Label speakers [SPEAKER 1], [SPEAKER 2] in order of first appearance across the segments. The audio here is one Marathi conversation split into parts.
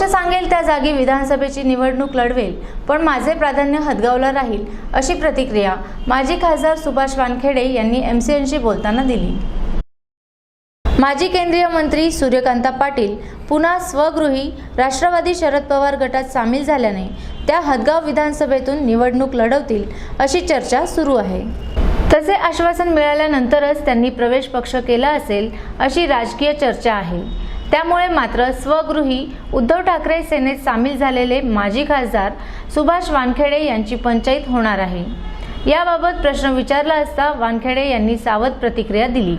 [SPEAKER 1] पक्ष सांगेल त्या जागी विधानसभेची निवडणूक लढवेल पण माझे प्राधान्य हदगावला राहील अशी प्रतिक्रिया माजी खासदार सुभाष वानखेडे यांनी एम सी एनशी बोलताना दिली. माजी केंद्रीय मंत्री सूर्यकांता पाटील पुन्हा स्वगृही राष्ट्रवादी शरद पवार गटात सामील झाल्याने त्या हदगाव विधानसभेतून निवडणूक लढवतील अशी चर्चा सुरू आहे. तसे आश्वासन मिळाल्यानंतरच त्यांनी प्रवेश पक्ष केला असेल अशी राजकीय चर्चा आहे. त्यामुळे मात्र स्वगृही उद्धव ठाकरे सेनेत सामील झालेले माजी खासदार सुभाष वानखेडे यांची पंचायत होणार आहे. याबाबत प्रश्न विचारला असता वानखेडे यांनी सावध प्रतिक्रिया दिली.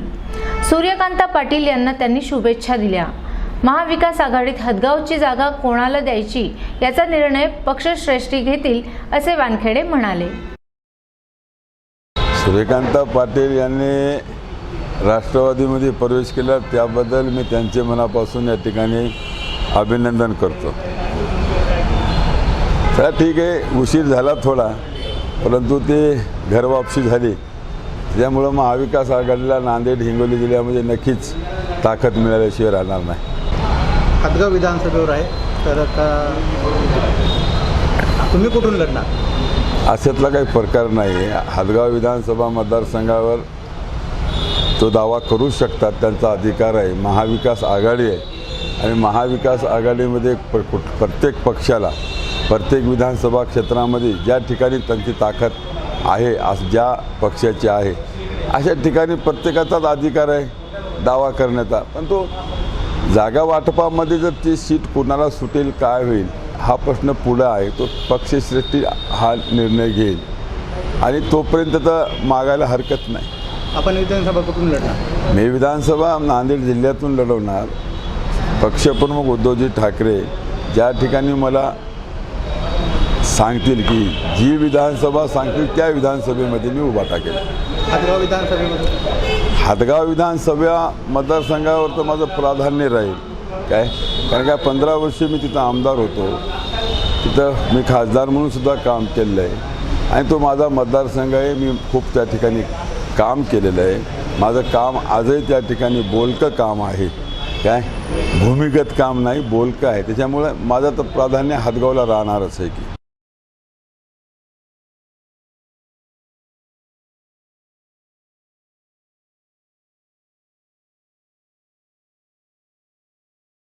[SPEAKER 1] सूर्यकांता पाटील यांना त्यांनी शुभेच्छा दिल्या. महाविकास आघाडीत हदगावची जागा कोणाला द्यायची याचा निर्णय पक्षश्रेष्ठी घेतील असे वानखेडे म्हणाले.
[SPEAKER 2] सूर्यकांता पाटील यांनी राष्ट्रवादीमध्ये प्रवेश केला त्याबद्दल मी त्यांचे मनापासून या ठिकाणी अभिनंदन करतो. चला ठीक आहे उशीर झाला थोडा परंतु ते घरवापसी झाली. त्यामुळं महाविकास आघाडीला नांदेड हिंगोली जिल्ह्यामध्ये नक्कीच ताकद मिळाल्याशिवाय राहणार नाही.
[SPEAKER 3] हदगाव विधानसभेवर आहे तर आता तुम्ही कुठून लढणार?
[SPEAKER 2] अशातला काही प्रकार नाही आहे हदगाव विधानसभा मतदारसंघावर तो दावा करू शकतात. त्यांचा अधिकार आहे. महाविकास आघाडी आहे. आणि महाविकास आघाडीमध्ये प कुठ- प्रत्येक पक्षाला प्रत्येक विधानसभा क्षेत्रामध्ये ज्या ठिकाणी त्यांची ताकद आहे आज ज्या पक्षाची आहे अशा ठिकाणी प्रत्येकाचाच अधिकार आहे दावा करण्याचा. पण तो जागा वाटपामध्ये जर ती सीट कुणाला सुटेल काय होईल हा प्रश्न पुढं आहे. तो पक्षश्रेष्ठी हा निर्णय घेईल. आणि तोपर्यंत तर मागायला हरकत नाही.
[SPEAKER 3] आपण विधानसभा कुठून लढणार.
[SPEAKER 2] मी विधानसभा नांदेड जिल्ह्यातून लढवणार. पक्षप्रमुख उद्धवजी ठाकरे ज्या ठिकाणी मला सांगतील की जी विधानसभा सांगतील त्या विधानसभेमध्ये मी उभा टाकेल
[SPEAKER 3] हदगाव विधानसभेमध्ये?
[SPEAKER 2] हातगाव विधानसभा मतदारसंघावर तर माझं प्राधान्य राहील. काय? कारण काय पंधरा वर्षे मी तिथं आमदार होतो. तिथं मी खासदार म्हणून सुद्धा काम केलेलं आहे आणि तो माझा मतदारसंघ आहे. मी खूप त्या ठिकाणी काम केलेलं आहे. माझं काम आजही त्या ठिकाणी बोलकं काम आहे. काय? भूमिगत काम नाही बोलकं आहे. त्याच्यामुळे माझं तर प्राधान्य हातगावला राहणारच आहे की.